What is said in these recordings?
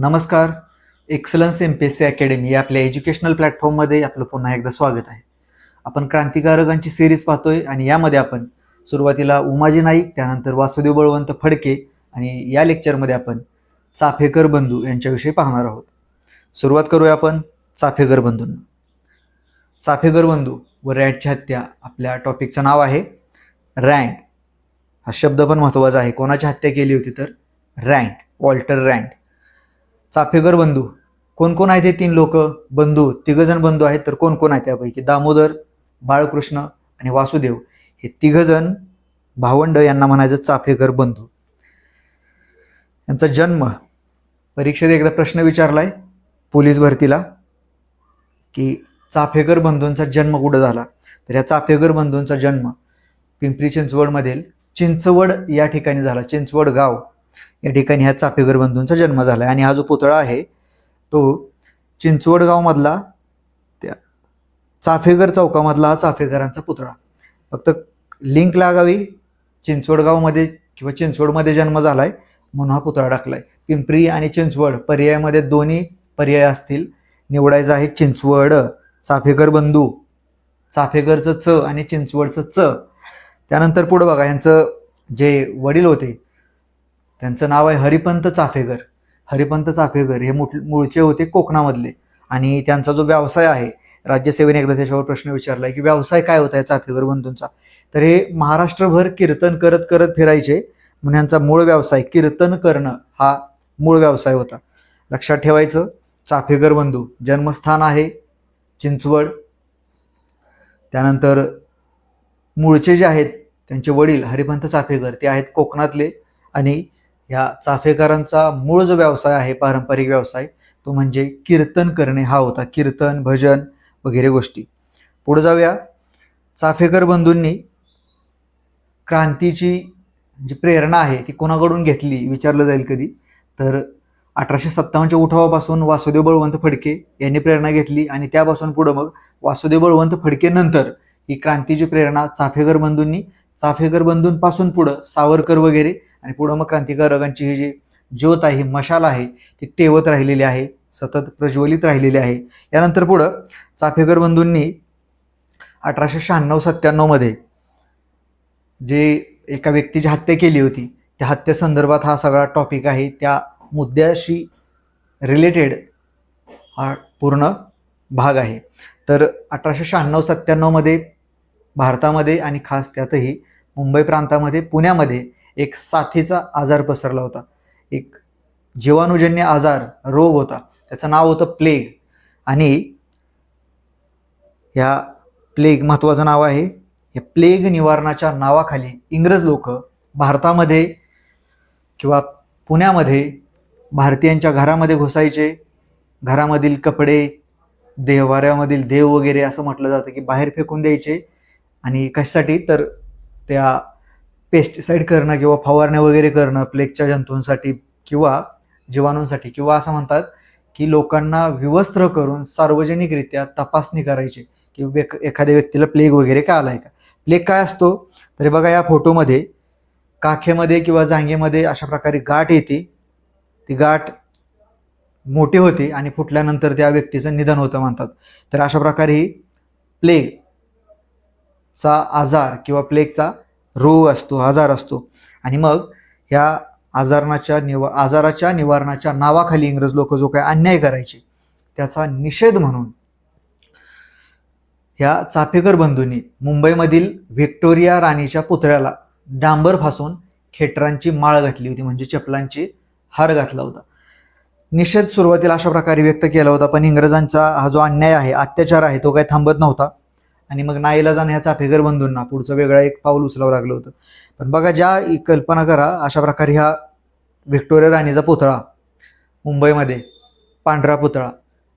नमस्कार. Excellence M P S C academy या आपल्या एज्युकेशनल प्लॅटफॉर्ममध्ये आपलं पुन्हा एकदा स्वागत आहे. आपण क्रांतिकारकांची सिरीज पाहतोय आणि यामध्ये आपण सुरुवातीला उमाजी नाईक त्यानंतर वासुदेव बळवंत फडके आणि या लेक्चरमध्ये आपण चाफेकर बंधू यांच्याविषयी पाहणार आहोत. सुरुवात करूया आपण चाफेकर बंधूंना. चाफेकर बंधू व रँडची हत्या आपल्या टॉपिकचं नाव आहे रँड. हा शब्द पण महत्त्वाचा आहे. कोणाची हत्या केली होती तर? रँड. वॉल्टर रँड. चाफेकर बंधू. कोण कोण आहेत हे तीन लोक? बंधू तिघजण बंधू आहेत तर कोण कोण आहेत त्यापैकी दामोदर बाळकृष्ण आणि वासुदेव. हे तिघजण भावंड यांना म्हणायचं चाफेकर बंधू. यांचा जन्म परीक्षेत एकदा प्रश्न विचारलाय पोलीस भरतीला की चाफेकर बंधूंचा जन्म कुठं झाला? तर या चाफेकर बंधूंचा जन्म पिंपरी चिंचवडमधील चिंचवड या ठिकाणी झाला. चिंचवड गाव. या ठिकाणी ह्या चाफेकर बंधूंचा जन्म झाला आणि हा जो पुतळा आहे तो चिंचवड गावमधला त्या चाफेगर चौकामधला हा चाफेकरांचा पुतळा. फक्त लिंक लागावी चिंचवड गावमध्ये किंवा चिंचवडमध्ये जन्म झालाय म्हणून हा पुतळा टाकलाय. पिंपरी आणि चिंचवड पर्यायामध्ये दोन्ही पर्याय असतील. निवडायचं आहे चिंचवड चाफेकर बंधू चाफेकरचं च आणि चिंचवडचं च. त्यानंतर पुढं बघा यांचं जे वडील होते त्यांचं नाव आहे हरिपंत चाफेकर हरिपंत चाफेकर हे मुठ मूळचे होते कोकणामधले. आणि त्यांचा जो व्यवसाय आहे राज्यसेवेने एकदा त्याच्यावर प्रश्न विचारला की व्यवसाय काय होता या चाफेकर बंधूंचा? तर हे महाराष्ट्रभर कीर्तन करत करत फिरायचे. म्हणून यांचा मूळ व्यवसाय कीर्तन करणं हा मूळ व्यवसाय होता. लक्षात ठेवायचं चाफेकर बंधू जन्मस्थान आहे चिंचवड. त्यानंतर मूळचे जे आहेत त्यांचे वडील हरिपंत चाफेकर ते आहेत कोकणातले. आणि ह्या चाफेकरांचा मूळ जो व्यवसाय आहे पारंपरिक व्यवसाय तो म्हणजे कीर्तन करणे हा होता. कीर्तन भजन वगैरे गोष्टी. पुढे जाऊया. चाफेकर बंधूंनी क्रांतीची जी प्रेरणा आहे ती कोणाकडून घेतली? विचारलं जाईल कधी. तर अठराशे सत्तावन्नच्या उठावापासून वासुदेव बळवंत फडके यांनी प्रेरणा घेतली आणि त्यापासून पुढं मग वासुदेव बळवंत फडके नंतर ही क्रांतीची प्रेरणा चाफेकर बंधूंनी चाफेकर बंधूंपासून पुढं सावरकर वगैरे आणि पुढं मग क्रांतिकारकांची ही जी ज्योत आहे मशाल आहे ती तेवत राहिलेली आहे सतत प्रज्वलित राहिलेली आहे. यानंतर पुढं चाफेकर बंधूंनी अठराशे शहाण्णव सत्त्याण्णवमध्ये जे एका व्यक्तीची हत्या केली होती त्या हत्येसंदर्भात हा सगळा टॉपिक आहे. त्या मुद्द्याशी रिलेटेड हा पूर्ण भाग आहे. तर अठराशे शहाण्णव सत्त्याण्णवमध्ये भारतामध्ये आणि खास त्यातही मुंबई प्रांतामध्ये पुण्यामध्ये एक साथीचा आजार पसरला होता. एक जीवाणूजन्य आजार रोग होता. त्याचं नाव होतं प्लेग. आणि ह्या प्लेग महत्त्वाचं नाव आहे. या प्लेग निवारणाच्या नावाखाली इंग्रज लोक भारतामध्ये किंवा पुण्यामध्ये भारतीयांच्या घरामध्ये घुसायचे. घरामधील कपडे देवाऱ्यामधील देव वगैरे असं म्हटलं जातं की बाहेर फेकून द्यायचे. आणि कशासाठी? तर त्या पेस्टिसाईड करणं किंवा फवारण्या वगैरे करणं प्लेगच्या जंतूंसाठी किंवा जीवाणूंसाठी किंवा असं म्हणतात की लोकांना विवस्त्र करून सार्वजनिकरित्या तपासणी करायची की व्यक एखाद्या व्यक्तीला प्लेग वगैरे काय आहे का? प्लेग काय असतो? तरी बघा या फोटोमध्ये काखेमध्ये किंवा जांगेमध्ये अशा प्रकारे गाठ येते. ती गाठ मोठी होते आणि फुटल्यानंतर त्या व्यक्तीचं निधन होतं म्हणतात. तर अशा प्रकारे ही चा आजार किंवा प्लेगचा रोग असतो आजार असतो. आणि मग ह्या आजारणाच्या निवा आजाराच्या निवारणाच्या नावाखाली इंग्रज लोक जो काय अन्याय करायचे त्याचा निषेध म्हणून ह्या चाफेकर बंधूंनी मुंबईमधील व्हिक्टोरिया राणीच्या पुतळ्याला डांबर फासून खेटरांची माळ घातली होती म्हणजे चपलांची हार घातला होता. निषेध सुरुवातीला अशा प्रकारे व्यक्त केला होता पण इंग्रजांचा हा जो अन्याय आहे अत्याचार आहे तो काही थांबत नव्हता. आणि मग नाईलाजाने ह्या चाफेघर बंधूंना पुढचं वेगळं एक पाऊल उचलावं लागलं होतं. पण बघा ज्या कल्पना करा अशा प्रकारे ह्या व्हिक्टोरिया राणीचा पुतळा मुंबईमध्ये पांढरा पुतळा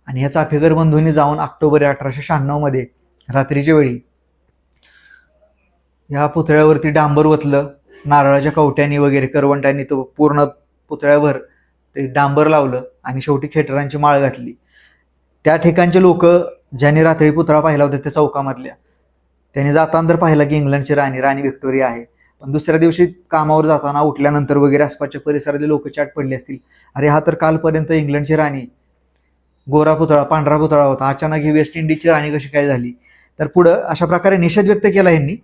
आणि ह्या चाफेघर बंधूंनी जाऊन ऑक्टोबर अठराशे शहाण्णवमध्ये रात्रीच्या वेळी ह्या पुतळ्यावरती डांबर ओतलं नारळाच्या कवट्यानी वगैरे करवंटांनी तो पूर्ण पुतळ्यावर ते डांबर लावलं आणि शेवटी खेटरांची माळ घातली. त्या ठिकाणचे लोक ज्यांनी रात्री पुतळा पाहिला होता त्या चौकामधल्या. त्यांनी जाताना तर पाहिलं की इंग्लंडची राणी राणी व्हिक्टोरिया आहे पण दुसऱ्या दिवशी कामावर जाताना उठल्यानंतर वगैरे आसपासच्या परिसरातले लोक चाट पडले असतील. अरे हा तर कालपर्यंत इंग्लंडची राणी गोरा पुतळा पांढरा पुतळा होता. अचानक ही वेस्ट इंडिजची राणी कशी काय झाली? तर पुढं अशा प्रकारे निषेध व्यक्त केला यांनी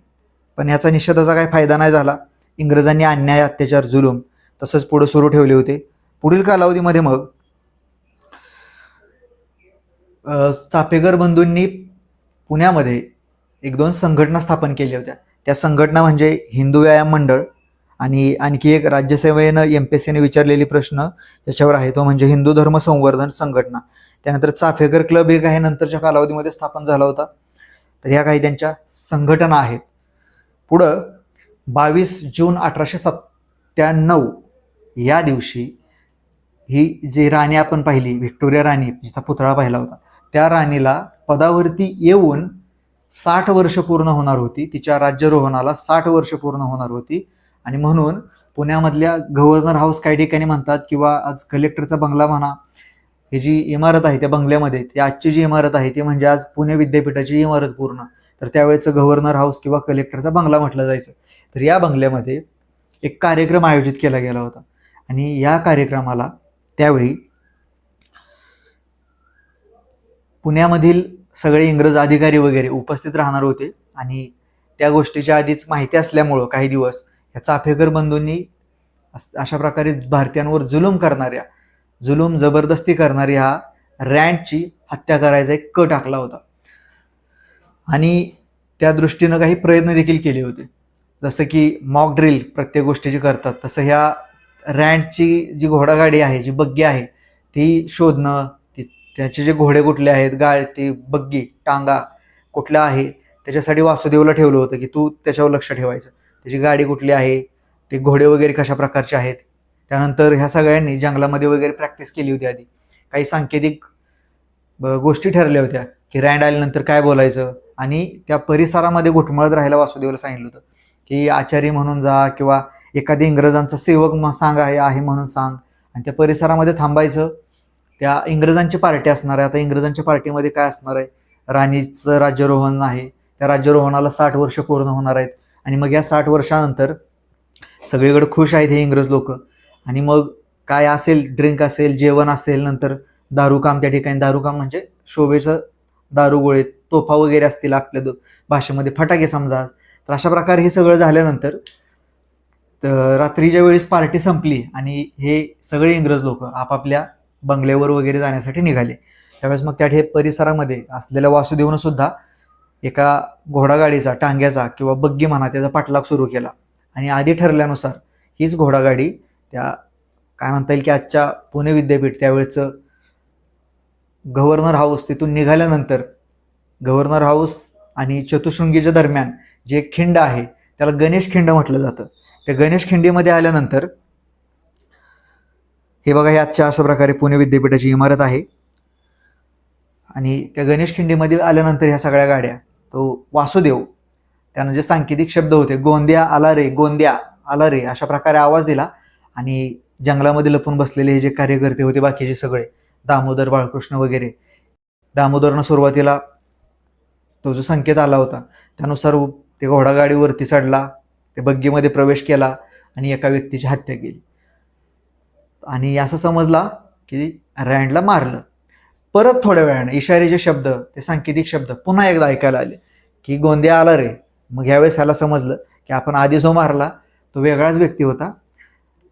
पण याचा निषेधाचा काही फायदा नाही झाला. इंग्रजांनी अन्याय अत्याचार जुलूम तसंच पुढं सुरू ठेवले होते. पुढील कालावधीमध्ये मग चापेकर बंधूंनी पुण्यामध्ये एक दोन संघटना स्थापन केल्या होत्या. त्या संघटना म्हणजे हिंदू व्यायाम मंडळ आणि आणखी एक राज्यसेवेनं एम पी एस सीने विचारलेली प्रश्न त्याच्यावर आहे. तो म्हणजे हिंदू धर्म संवर्धन संघटना. त्यानंतर चाफेकर क्लब एक आहे. नंतरच्या कालावधीमध्ये स्थापन झाला होता. तर ह्या काही त्यांच्या संघटना आहेत. पुढं बावीस जून अठराशे सत्त्याण्णव या दिवशी ही जी राणी आपण पाहिली व्हिक्टोरिया राणी जिचा पुतळा पाहिला होता. त्या राणीला पदावरती येऊन साठ वर्ष पूर्ण होणार होती. तिच्या राज्यारोहणाला साठ वर्ष पूर्ण होणार होती. आणि म्हणून पुण्यामधल्या गव्हर्नर हाऊस काही ठिकाणी म्हणतात किंवा आज कलेक्टरचा बंगला म्हणा ही जी इमारत आहे त्या बंगल्यामध्ये ती आजची जी इमारत आहे ती म्हणजे आज पुणे विद्यापीठाची इमारत पूर्ण तर त्यावेळेचं गव्हर्नर हाऊस किंवा कलेक्टरचा बंगला म्हटलं जायचं. तर या बंगल्यामध्ये एक कार्यक्रम आयोजित केला गेला होता. आणि या कार्यक्रमाला त्यावेळी पुण्यामधील सगळे इंग्रज अधिकारी वगैरे उपस्थित राहणार होते आणि त्या गोष्टीच्या आधीच माहिती असल्यामुळं काही दिवस ह्या चाफेकर बंधूंनी अशा प्रकारे भारतीयांवर जुलूम करणाऱ्या जुलूम जबरदस्ती करणाऱ्या ह्या रँडची हत्या करायचा एक क टाकला होता. आणि त्या दृष्टीनं काही प्रयत्न देखील केले होते. जसं की मॉक ड्रिल प्रत्येक गोष्टीची करतात तसं ह्या रँडची जी घोडागाडी आहे जी बग्गी आहे ती शोधणं त्यांचे जे घोडे कुठले आहेत गाळ ती बग्गी टांगा कुठल्या आहे त्याच्यासाठी वासुदेवला ठेवलं होतं की तू त्याच्यावर लक्ष ठेवायचं. त्याची गाडी कुठली आहे ते घोडे वगैरे कशा प्रकारचे आहेत? त्यानंतर ह्या सगळ्यांनी जंगलामध्ये वगैरे प्रॅक्टिस केली होती आधी. काही सांकेतिक गोष्टी ठरल्या होत्या की रँड आल्यानंतर काय बोलायचं? आणि त्या परिसरामध्ये घुटमळत राहायला वासुदेवला सांगितलं होतं की आचारी म्हणून जा किंवा एखादी इंग्रजांचा सेवक सांग आहे आहे म्हणून सांग. आणि त्या परिसरामध्ये थांबायचं त्या इंग्रजांची पार्टी असणार आहे. आता इंग्रजांच्या पार्टीमध्ये काय असणार आहे? राणीचं राज्यारोहण आहे. त्या राज्यारोहणाला साठ वर्ष पूर्ण होणार आहेत. आणि मग या साठ वर्षानंतर सगळीकडे खुश आहेत हे इंग्रज लोक. आणि मग काय असेल? ड्रिंक असेल जेवण असेल नंतर दारूकाम त्या ठिकाणी. दारूकाम म्हणजे शोभेचं दारू गोळे तोफा वगैरे असतील आपल्या दो भाषेमध्ये. फटाके समजा. तर अशा प्रकारे हे सगळं झाल्यानंतर तर रात्रीच्या वेळेस पार्टी संपली. आणि हे सगळे इंग्रज लोक आपापल्या बंगल्यावर वगैरे जाण्यासाठी निघाले. त्यावेळेस मग त्या ठे परिसरामध्ये असलेल्या वासुदेवनं सुद्धा एका घोडागाडीचा टांग्याचा किंवा बग्गी म्हणा त्याचा पाठलाग सुरू केला. आणि आधी ठरल्यानुसार हीच घोडागाडी त्या काय म्हणता येईल की आजच्या पुणे विद्यापीठ त्यावेळेचं गव्हर्नर हाऊस तिथून निघाल्यानंतर गव्हर्नर हाऊस आणि चतुशृंगीच्या दरम्यान जे खिंड आहे त्याला गणेश खिंड म्हटलं जातं. त्या गणेश खिंडीमध्ये आल्यानंतर हे बघा हे आजच्या अशा प्रकारे पुणे विद्यापीठाची इमारत आहे. आणि त्या गणेश खिंडीमध्ये आल्यानंतर ह्या सगळ्या गाड्या तो वासुदेव त्यानं जे सांकेतिक शब्द होते गोंद्या आला रे गोंद्या आला रे अशा प्रकारे आवाज दिला. आणि जंगलामध्ये लपून बसलेले हे जे कार्यकर्ते होते बाकीचे सगळे दामोदर बाळकृष्ण वगैरे दामोदरनं सुरुवातीला तो जो संकेत आला होता त्यानुसार ते घोडागाडीवरती चढला ते बग्गीमध्ये प्रवेश केला आणि एका व्यक्तीची हत्या केली. आणि असं समजला की रँडला मारलं. परत थोड्या वेळाने इशारेचे शब्द ते सांकेतिक शब्द पुन्हा एकदा ऐकायला आले की गोंदिया आला रे. मग ह्यावेळेस ह्याला समजलं की आपण आधी जो मारला तो वेगळाच व्यक्ती होता.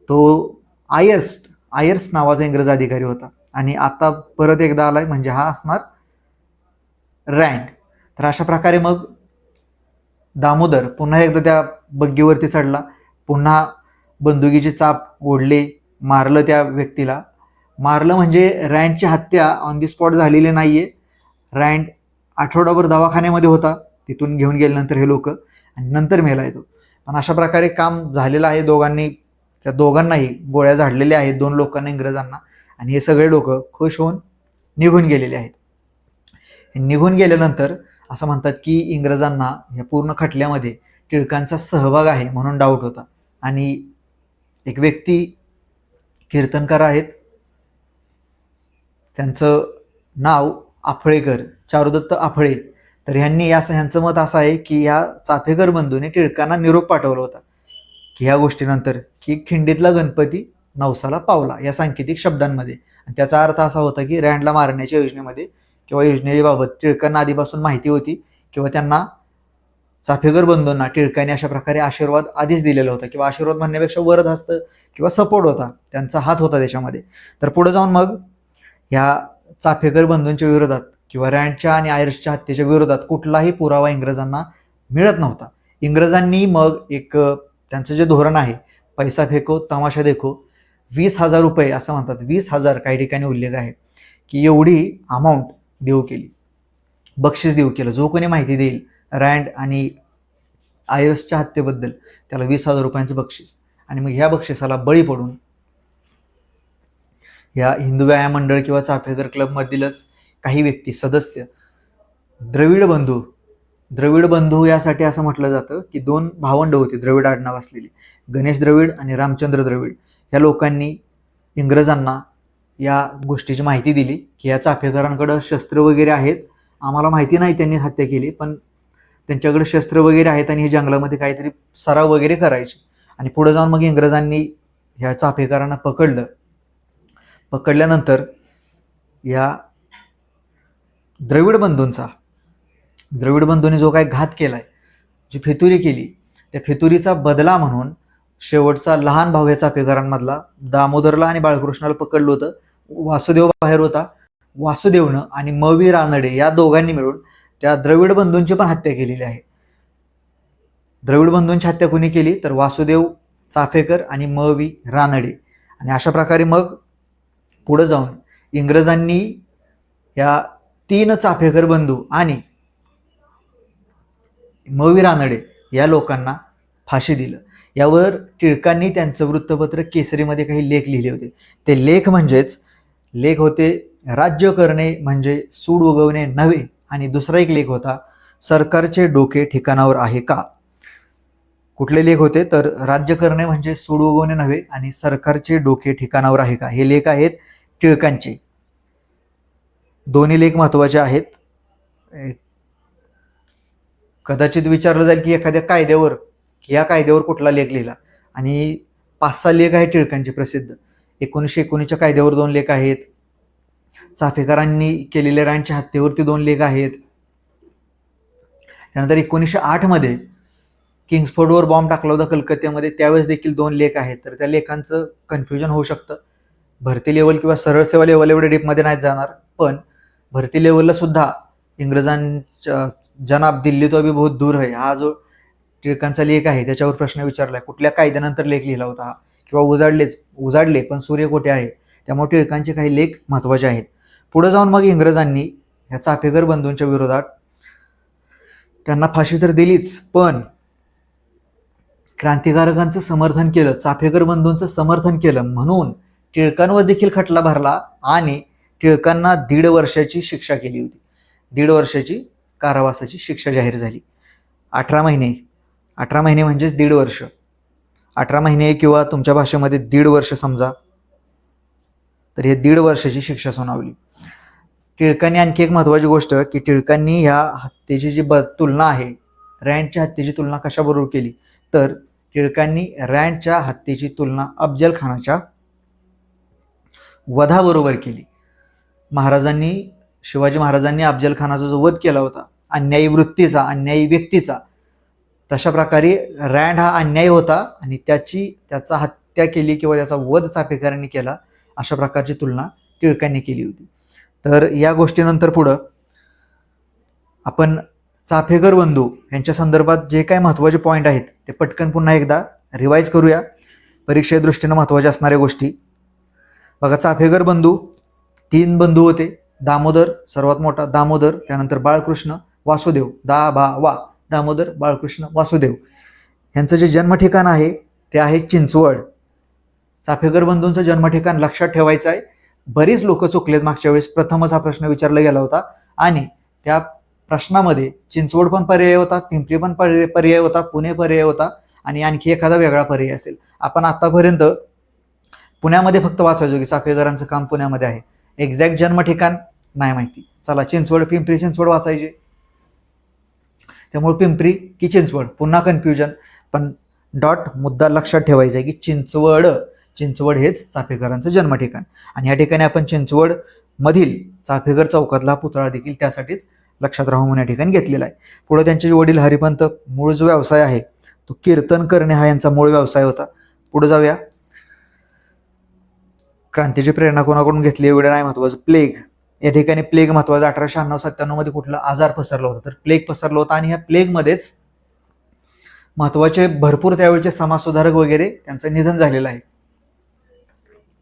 तो आयर्स्ट आयर्स नावाचा इंग्रज अधिकारी होता. आणि आता परत एकदा आलाय म्हणजे हा असणार रँड. तर अशा प्रकारे मग दामोदर पुन्हा एकदा त्या बग्गीवरती चढला. पुन्हा बंदुकीची चाप ओढली. मारलं त्या व्यक्तीला. मारलं म्हणजे रँडची हत्या ऑन दी स्पॉट झालेली नाही आहे रँड आठवडाभर दवाखान्यामध्ये होता. तिथून घेऊन गेल्यानंतर हे लोक आणि नंतर मेला येतो. पण अशा प्रकारे काम झालेलं आहे दोघांनी. त्या दोघांनाही गोळ्या झाडलेल्या आहेत दोन लोकांना इंग्रजांना. आणि हे सगळे लोक खुश होऊन निघून गेलेले आहेत. निघून गेल्यानंतर असं म्हणतात की इंग्रजांना या पूर्ण खटल्यामध्ये टिळकांचा सहभाग आहे म्हणून डाऊट होता. आणि एक व्यक्ती कीर्तनकार आहेत. त्यांचं नाव आफळेकर चारुदत्त आफळे. तर ह्यांनी या ह्यांचं मत असं आहे की ह्या चाफेकर बंधूने टिळकांना निरोप पाठवला होता. की ह्या गोष्टीनंतर की खिंडीतला गणपती नवसाला पावला या सांकेतिक शब्दांमध्ये. आणि त्याचा अर्थ असा होता की रँडला मारण्याच्या योजनेमध्ये किंवा योजनेबाबत टिळकांना आधीपासून माहिती होती किंवा त्यांना चाफेगर बंधूंना टिळकांनी अशा प्रकारे आशीर्वाद आधीच दिलेला होता किंवा आशीर्वाद म्हणण्यापेक्षा वरद हस्त किंवा सपोर्ट होता त्यांचा हात होता त्याच्यामध्ये. तर पुढे जाऊन मग ह्या चाफेकर बंधूंच्या विरोधात किंवा रँडच्या आणि आयर्सच्या हत्येच्या विरोधात कुठलाही पुरावा इंग्रजांना मिळत नव्हता. इंग्रजांनी मग एक त्यांचं जे धोरण आहे पैसा फेको तमाशा देखो वीस हजार रुपये असं म्हणतात. वीस हजार काही ठिकाणी उल्लेख आहे की एवढी अमाऊंट देऊ केली. बक्षीस देऊ केलं. जो कोणी माहिती देईल रँड आणि आयर्सच्या हत्येबद्दल त्याला वीस हजार रुपयांचं बक्षीस. आणि मग ह्या बक्षिसाला बळी पडून या हिंदू व्यायाम मंडळ किंवा चाफेकर क्लबमधीलच काही व्यक्ती सदस्य द्रविड बंधू द्रविड बंधू यासाठी असं म्हटलं जातं की दोन भावंड होते द्रविड आडनाव असलेली. गणेश द्रविड आणि रामचंद्र द्रविड. या लोकांनी इंग्रजांना या गोष्टीची माहिती दिली की या चाफेकरांकडं शस्त्र वगैरे आहेत. आम्हाला माहिती नाही त्यांनी हत्या केली पण त्यांच्याकडे शस्त्र वगैरे आहेत आणि हे जंगलामध्ये काहीतरी सराव वगैरे करायचे. आणि पुढे जाऊन मग इंग्रजांनी ह्या चाफेकरांना पकडलं. पकडल्यानंतर या द्रविड बंधूंचा द्रविड बंधूंनी जो काय घात केलाय जी फेतुरी केली त्या फेतुरीचा बदला म्हणून शेवटचा लहान भाऊ या चाफेकरांमधला दामोदरला आणि बाळकृष्णाला पकडलं होतं. वासुदेव बाहेर होता. वासुदेवनं आणि मवी रानडे या दोघांनी मिळून त्या द्रविड बंधूंची पण हत्या केलेली आहे. द्रविड बंधूंची हत्या कोणी केली? तर वासुदेव चाफेकर आणि म वी रानडे. आणि अशा प्रकारे मग पुढं जाऊन इंग्रजांनी या तीन चाफेकर बंधू आणि म वी रानडे या लोकांना फाशी दिलं. यावर टिळकांनी त्यांचं वृत्तपत्र केसरीमध्ये काही लेख लिहिले होते. ते लेख म्हणजेच लेख होते राज्य करणे म्हणजे सूड उगवणे नव्हे. आणि दुसरा एक लेख होता सरकारचे डोके ठिकाणावर आहे का? कुठले लेख होते? तर राज्य करणे म्हणजे सूड उगवणे नव्हे आणि सरकारचे डोके ठिकाणावर आहे का? हे लेख आहेत टिळकांचे. दोन्ही लेख महत्त्वाचे आहेत. कदाचित विचारलं जाईल की एखाद्या कायद्यावर की या कायद्यावर कुठला लेख लिहिला? आणि पाच सहा लेख आहेत टिळकांचे प्रसिद्ध. एकोणीसशे एकोणीसच्या कायद्यावर दोन लेख आहेत. चाफेकरांनी केलेल्या राणच्या हत्येवरती दोन लेख आहेत. त्यानंतर एकोणीसशे आठमध्ये किंग्सफोर्डवर बॉम्ब टाकला होता कलकत्त्यामध्ये त्यावेळेस देखील दोन लेख आहेत. तर त्या लेखांचं कन्फ्युजन होऊ शकतं. भरती लेवल किंवा सरळ सेवा लेवल एवढे डीपमध्ये नाही जाणार पण भरती लेवलला सुद्धा इंग्रजांच्या जनाब दिल्ली तो अभी बहुत दूर आहे हा जो टिळकांचा लेख आहे त्याच्यावर प्रश्न विचारलाय. कुठल्या कायद्यानंतर लेख लिहिला होता किंवा उजाडलेच उजाडले पण सूर्य कोठे आहे. त्यामुळे टिळकांचे काही लेख महत्त्वाचे आहेत. पुढे जाऊन मग इंग्रजांनी ह्या चाफेकर बंधूंच्या विरोधात त्यांना फाशी तर दिलीच पण क्रांतिकारकांचं समर्थन केलं चाफेकर बंधूंचं समर्थन केलं म्हणून टिळकांवर देखील खटला भरला आणि टिळकांना दीड वर्षाची शिक्षा केली होती. दीड वर्षाची कारावासाची शिक्षा जाहीर झाली. अठरा महिने अठरा महिने म्हणजेच दीड वर्ष. अठरा महिने किंवा तुमच्या भाषेमध्ये दीड वर्ष समजा तर हे दीड वर्षाची शिक्षा सुनावली. टिळकांनी आणखी एक महत्त्वाची गोष्ट की टिळकांनी ह्या हत्येची जी ब तुलना आहे रँडच्या हत्येची तुलना कशाबरोबर केली? तर टिळकांनी रँडच्या हत्येची तुलना अफजल खानाच्या वधाबरोबर केली. महाराजांनी शिवाजी महाराजांनी अफजल खानाचा जो वध केला होता अन्यायी वृत्तीचा अन्यायी व्यक्तीचा तशा प्रकारे रँड हा अन्याय होता आणि त्याची त्याचा हत्या केली किंवा त्याचा वध चाफेकरांनी केला अशा प्रकारची तुलना टिळकांनी केली होती. तर या गोष्टीनंतर पुढं आपण चाफेकर बंधू यांच्या संदर्भात जे काही महत्त्वाचे पॉईंट आहेत ते पटकन पुन्हा एकदा रिवाईज करूया. परीक्षे दृष्टीनं महत्त्वाच्या असणाऱ्या गोष्टी. बघा चाफेकर बंधू तीन बंधू होते. दामोदर सर्वात मोठा दामोदर त्यानंतर बाळकृष्ण वासुदेव. दा बा वा. दामोदर बाळकृष्ण वासुदेव. यांचं जे जन्म ठिकाण आहे ते आहे चिंचवड. चाफेकर बंधूंचं जन्म ठिकाण लक्षात ठेवायचं आहे. बरीच लोक चुकलेत मागच्या वेळेस. प्रथमच हा प्रश्न विचारला गेला होता. आणि त्या प्रश्नामध्ये चिंचवड पण पर्याय होता पिंपरी पण पर्याय होता पुणे पर्याय होता आणि आणखी एखादा वेगळा पर्याय असेल. आपण आतापर्यंत पुण्यामध्ये फक्त वाचायचो की चाफेकरांचं काम पुण्यामध्ये आहे. एक्झॅक्ट जन्म ठिकाण नाही माहिती. चला चिंचवड पिंपरी चिंचवड वाचायचे. त्यामुळे पिंपरी की चिंचवड पुन्हा कन्फ्युजन पण डॉट मुद्दा लक्षात ठेवायचा आहे की चिंचवड चिंचवड हेच चाफेकरांचं जन्म ठिकाण आणि या ठिकाणी आपण चिंचवड मधील चाफेकर चौकातला पुतळा देखील त्यासाठीच लक्षात राहू म्हणून या ठिकाणी घेतलेला आहे. पुढे त्यांचे वडील हरिपंत मूळ जो व्यवसाय आहे तो कीर्तन करणे हा यांचा मूळ व्यवसाय होता. पुढे जाऊया. क्रांतीची प्रेरणा कोणाकडून घेतली एवढं नाही महत्वाचं. प्लेग. या ठिकाणी प्लेग महत्त्वाचा. अठराशे शहाण्णव सत्त्याण्णवमध्ये कुठला आजार पसरला होता तर प्लेग पसरला होता. आणि ह्या प्लेगमध्येच महत्त्वाचे भरपूर त्यावेळचे समाजसुधारक वगैरे त्यांचं निधन झालेलं आहे.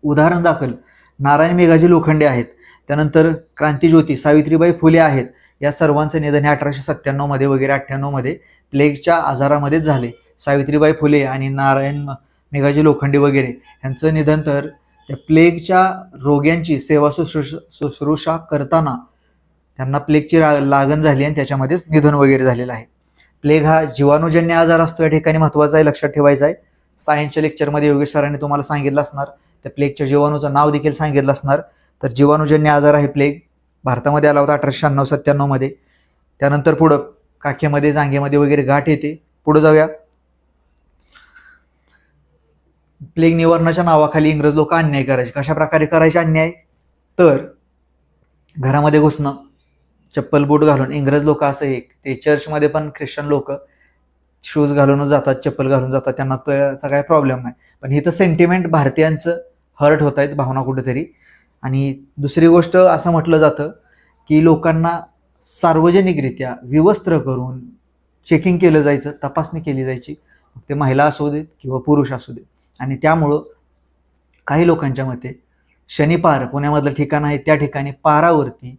उदाहरण दाखल. नारायण मेघाजी लोखंडे आहेत. त्यानंतर क्रांतीज्योती सावित्रीबाई फुले आहेत. या सर्वांचं निधन हे अठराशे सत्त्याण्णवमध्ये वगैरे अठ्ठ्याण्णवमध्ये प्लेगच्या आजारामध्येच झाले. सावित्रीबाई फुले आणि नारायण मेघाजी लोखंडे वगैरे यांचं निधन तर त्या प्लेगच्या रोग्यांची सेवा शुश्रूषा शुश्रूषा करताना त्यांना प्लेगची रा- लागण झाली आणि त्याच्यामध्येच निधन वगैरे झालेलं आहे. प्लेग हा जीवाणूजन्य आजार असतो. या ठिकाणी महत्त्वाचा आहे लक्षात ठेवायचा आहे. सायन्सच्या लेक्चरमध्ये योगेश सरांनी तुम्हाला सांगितलं असणार. त्या प्लेगच्या जीवाणूचं नाव देखील सांगितलं असणार. तर जीवाणूजन्य आजार आहे प्लेग भारतामध्ये आला होता अठराशे शहाण्णव सत्त्याण्णवमध्ये त्यानंतर पुढं काखेमध्ये जांगेमध्ये वगैरे गाठ येते. पुढं जाऊया. प्लेग निवारणाच्या नावाखाली इंग्रज लोक अन्याय करायचे. कशा प्रकारे करायचे अन्याय? तर घरामध्ये घुसणं चप्पल बूट घालून. इंग्रज लोक असं एक. ते चर्चमध्ये पण ख्रिश्चन लोक शूज घालूनच जातात चप्पल घालून जातात. त्यांना त्याचा काही प्रॉब्लेम नाही पण इथं सेंटिमेंट भारतीयांचं हर्ट होत आहेत भावना कुठेतरी. आणि दुसरी गोष्ट असं म्हटलं जातं की लोकांना सार्वजनिकरित्या विवस्त्र करून चेकिंग केलं जायचं तपासणी केली जायची. ते महिला असू देत किंवा पुरुष असू देत. आणि त्यामुळं काही लोकांच्या मते शनिपार पुण्यामधलं ठिकाण आहे त्या ठिकाणी पारावरती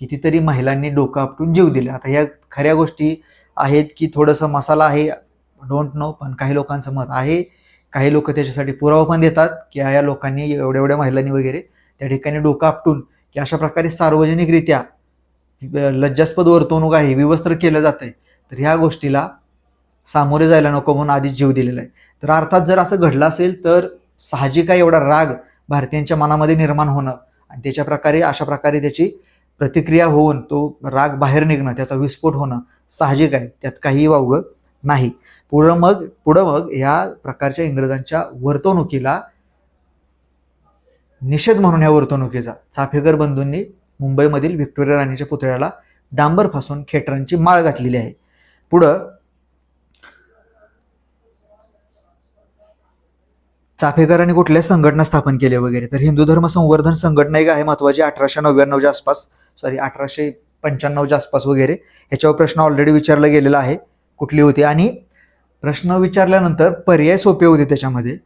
कितीतरी महिलांनी डोकं आपटून जीव दिले. आता ह्या खऱ्या गोष्टी आहेत की थोडंसं मसाला आहे डोंट नो पण काही लोकांचं मत आहे काही लोक त्याच्यासाठी पुरावा पण देतात की या लोकांनी एवढ्या एवढ्या महिलांनी वगैरे त्या ठिकाणी डोकं आपटून की अशा प्रकारे सार्वजनिकरित्या लज्जास्पद वर्तवणूक आहे विवस्त्र केलं जात आहे तर ह्या गोष्टीला सामोरे जायला नको म्हणून आधीच जीव दिलेला आहे. तर अर्थात जर असं घडलं असेल तर साहजिक आहे एवढा राग भारतीयांच्या मनामध्ये निर्माण होणं आणि त्याच्या प्रकारे अशा प्रकारे त्याची प्रतिक्रिया होऊन तो राग बाहेर निघणं त्याचा विस्फोट होणं साहजिक आहे. त्यात काहीही वावगं नाही. पुढं मग पुढं मग ह्या प्रकारच्या इंग्रजांच्या वर्तवणुकीला निषेध म्हणून या वर्तवणुकीचा चाफेकर बंधूंनी मुंबईमधील व्हिक्टोरिया राणीच्या पुतळ्याला डांबर फासून खेटरांची माळ घातलेली आहे. पुढं चाफेकरांनी कुठल्या संघटना स्थापन केल्या वगैरे तर हिंदू धर्म संवर्धन संघटना एक आहे महत्वाची अठराशे नव्याण्णवच्या आसपास सॉरी अठराशे पंच्याण्णवच्या आसपास वगैरे ह्याच्यावर प्रश्न ऑलरेडी विचारला गेलेला आहे. कुठली होती? आणि प्रश्न विचारल्यानंतर पर्याय सोपे होते त्याच्यामध्ये.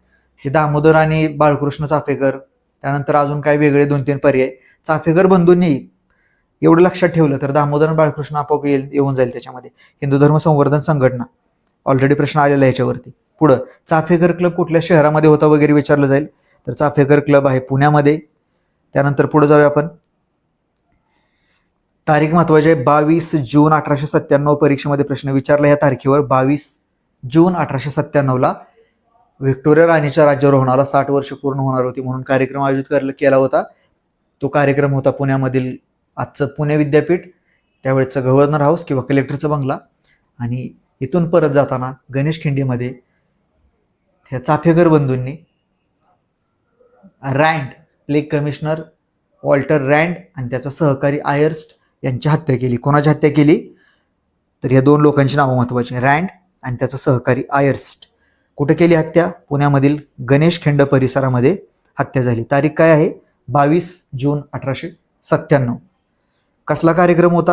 हे दामोदर आणि बाळकृष्ण चाफेकर त्यानंतर अजून काही वेगळे दोन तीन पर्याय. चाफेकर बंधूंनी एवढं लक्षात ठेवलं तर दामोदर बाळकृष्ण आपोआप येईल येऊन जाईल त्याच्यामध्ये. हिंदू धर्म संवर्धन संघटना. ऑलरेडी प्रश्न आलेला आहे याच्यावरती. पुढं चाफेकर क्लब कुठल्या शहरामध्ये होता वगैरे विचारलं जाईल. तर चाफेकर क्लब आहे पुण्यामध्ये. त्यानंतर पुढे जाऊया आपण. तारीख महत्वाची आहे. बावीस जून अठराशे सत्त्याण्णव परीक्षेमध्ये प्रश्न विचारला. या तारखेवर बावीस जून अठराशे सत्त्याण्णवला व्हिक्टोरिया राणीच्या राज्यारोहणाला साठ वर्ष पूर्ण होणार होती म्हणून कार्यक्रम आयोजित कर- केला होता. तो कार्यक्रम होता पुण्यामधील आजचं पुणे विद्यापीठ त्यावेळेचं गव्हर्नर हाऊस किंवा कलेक्टरचा बंगला. आणि इथून परत जाताना गणेश खिंडीमध्ये ह्या चाफेकर बंधूंनी Rand plague commissioner Walter Rand आणि त्याचा सहकारी आयर्स्ट यांची हत्या केली. कोणाची हत्या केली? तर या दोन लोकांची नावं महत्वाची रँड आणि त्याचा सहकारी आयर्स्ट. कुठे केली हत्या? पुण्यामधील गणेश खिंड परिसरामध्ये हत्या झाली. तारीख काय आहे? बावीस जून अठराशे सत्त्याण्णव. कसला कार्यक्रम होता?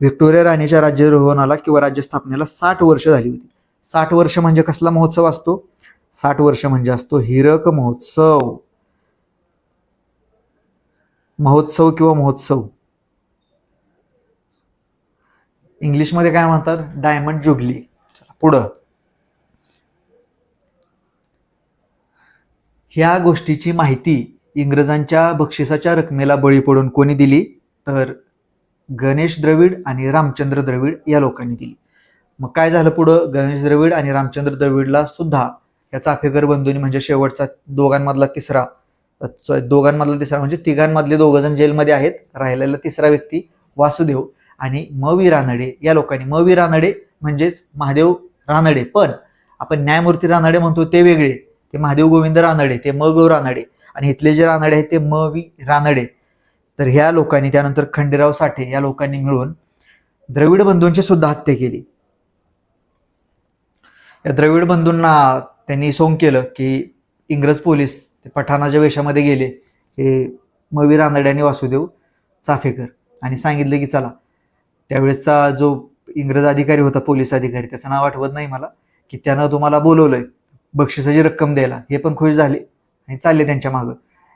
व्हिक्टोरिया राणीच्या राज्यरोहणाला किंवा राज्यस्थापनेला साठ वर्ष झाली होती. साठ वर्ष म्हणजे कसला महोत्सव असतो? साठ वर्ष म्हणजे असतो हिरक महोत्सव. महोत्सव किंवा महोत्सव? इंग्लिशमध्ये काय म्हणतात? डायमंड जुबली पुढं. ह्या गोष्टीची माहिती इंग्रजांच्या बक्षिसाच्या रकमेला बळी पडून कोणी दिली? तर गणेश द्रविड आणि रामचंद्र द्रविड या लोकांनी दिली. मग काय झालं पुढं? गणेश द्रविड आणि रामचंद्र द्रविडला सुद्धा या चाफेकर बंधूंनी म्हणजे शेवटचा दोघांमधला तिसरा दोघांमधला तिसरा म्हणजे तिघांमधले दोघं जण जेलमध्ये आहेत. राहिलेला तिसरा व्यक्ती वासुदेव. आणि म रानडे या लोकांनी. म रानडे म्हणजेच महादेव रानडे. पण आपण न्यायमूर्ती रानडे म्हणतो ते वेगळे. ते महादेव गोविंद रानडे ते म गौ रानडे. आणि इथले जे रानडे आहेत ते म रानडे. तर ह्या लोकांनी त्यानंतर खंडेराव साठे या लोकांनी मिळून द्रविड बंधूंची सुद्धा हत्या केली. या द्रविड बंधूंना त्यांनी सोंग केलं की इंग्रज पोलीस ते पठाणाच्या वेशामध्ये गेले. हे मवी रानडे आणि वासुदेव चाफेकर. आणि सांगितलं की चला त्यावेळेसचा जो इंग्रज अधिकारी होता पोलीस अधिकारी त्याचं नाव आठवत नाही मला की त्यानं तुम्हाला बोलवलंय बक्षिसाची रक्कम द्यायला. हे पण खुश झाले आणि चालले त्यांच्या मागं.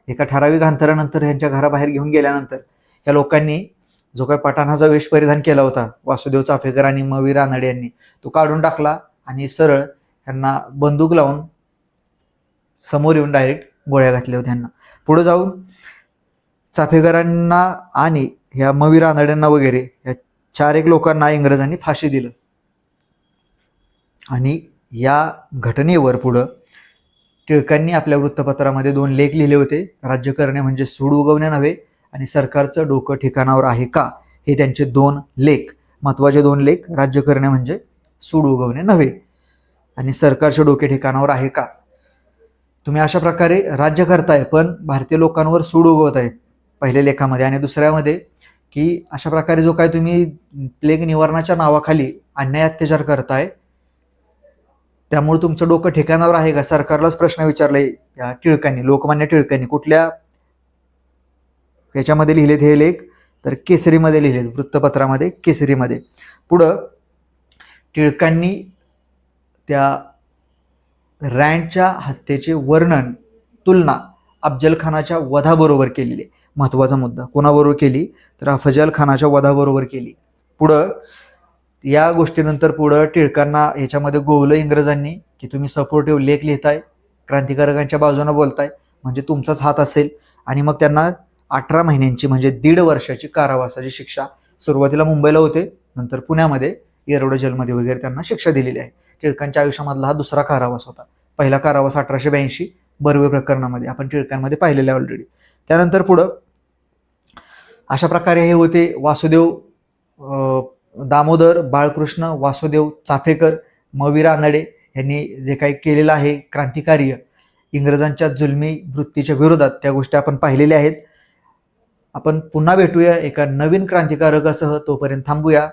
एका ठराविक अंतरानंतर यांच्या घराबाहेर घेऊन गेल्यानंतर या लोकांनी जो काही पठाणाचा वेश परिधान केला होता वासुदेव चाफेकर आणि मवी रानडे यांनी तो काढून टाकला आणि सरळ यांना बंदूक लावून समोर येऊन डायरेक्ट गोळ्या घातल्या होत्या यांना पुढे जाऊन चाफेकरांना आणि ह्या मवी रानड्यांना वगैरे या चार एक लोकांना इंग्रजांनी फाशी दिलं. आणि या घटनेवर पुढं टिळकांनी आपल्या वृत्तपत्रामध्ये दोन लेख लिहिले होते. राज्य करणे म्हणजे सूड उगवणे नव्हे आणि सरकारचं डोकं ठिकाणावर आहे का? हे त्यांचे दोन लेख महत्त्वाचे दोन लेख राज्य करणे म्हणजे सूड उगवणे नव्हे आणि सरकारचे डोके ठिकाणावर आहे का? तुम्ही अशा प्रकारे राज्य करताय पण भारतीय लोकांवर सूड उगवत आहे पहिल्या लेखामध्ये आणि दुसऱ्यामध्ये. की अशा प्रकारे जो काय तुम्ही प्लेग निवारणाच्या नावाखाली अन्याय अत्याचार करताय त्यामुळे तुमचं डोकं ठिकाणावर आहे का? सरकारलाच प्रश्न विचारलाय या टिळकांनी लोकमान्य टिळकांनी. कुठल्या? याच्यामध्ये लिहिलेत हे लेख. तर केसरीमध्ये लिहिलेत वृत्तपत्रामध्ये केसरीमध्ये. पुढं टिळकांनी त्या रँडच्या हत्येचे वर्णन तुलना अफजल खानाच्या वधाबरोबर केलेली आहे. महत्त्वाचा मुद्दा. कोणाबरोबर केली? तर अफजल खानाच्या वधाबरोबर केली. पुढं या गोष्टीनंतर पुढं टिळकांना ह्याच्यामध्ये गोवलं इंग्रजांनी की तुम्ही सपोर्टिव्ह लेख लिहिताय क्रांतिकारकांच्या बाजूने बोलताय म्हणजे तुमचाच हात असेल. आणि मग त्यांना अठरा महिन्यांची म्हणजे दीड वर्षाची कारावासाची शिक्षा सुरुवातीला मुंबईला होते नंतर पुण्यामध्ये येरवडे जेलमध्ये वगैरे त्यांना शिक्षा दिलेली आहे. टिळकांच्या आयुष्यामधला हा दुसरा कारावास होता. पहिला कारावास अठराशे ब्याऐंशी बर्वे प्रकरणामध्ये आपण टिळकांमध्ये पाहिलेले आहे ऑलरेडी त्यानंतर पुढं अशा प्रकारे हे होते. वासुदेव दामोदर बाळकृष्ण वासुदेव चाफेकर मवीरा नडे यांनी जे काही केलेलं आहे क्रांतिकार्य इंग्रजांच्या जुलमी वृत्तीच्या विरोधात त्या गोष्टी आपण पाहिलेल्या आहेत. आपण पुन्हा भेटूया एका नवीन क्रांतिकारकासह तोपर्यंत थांबूया.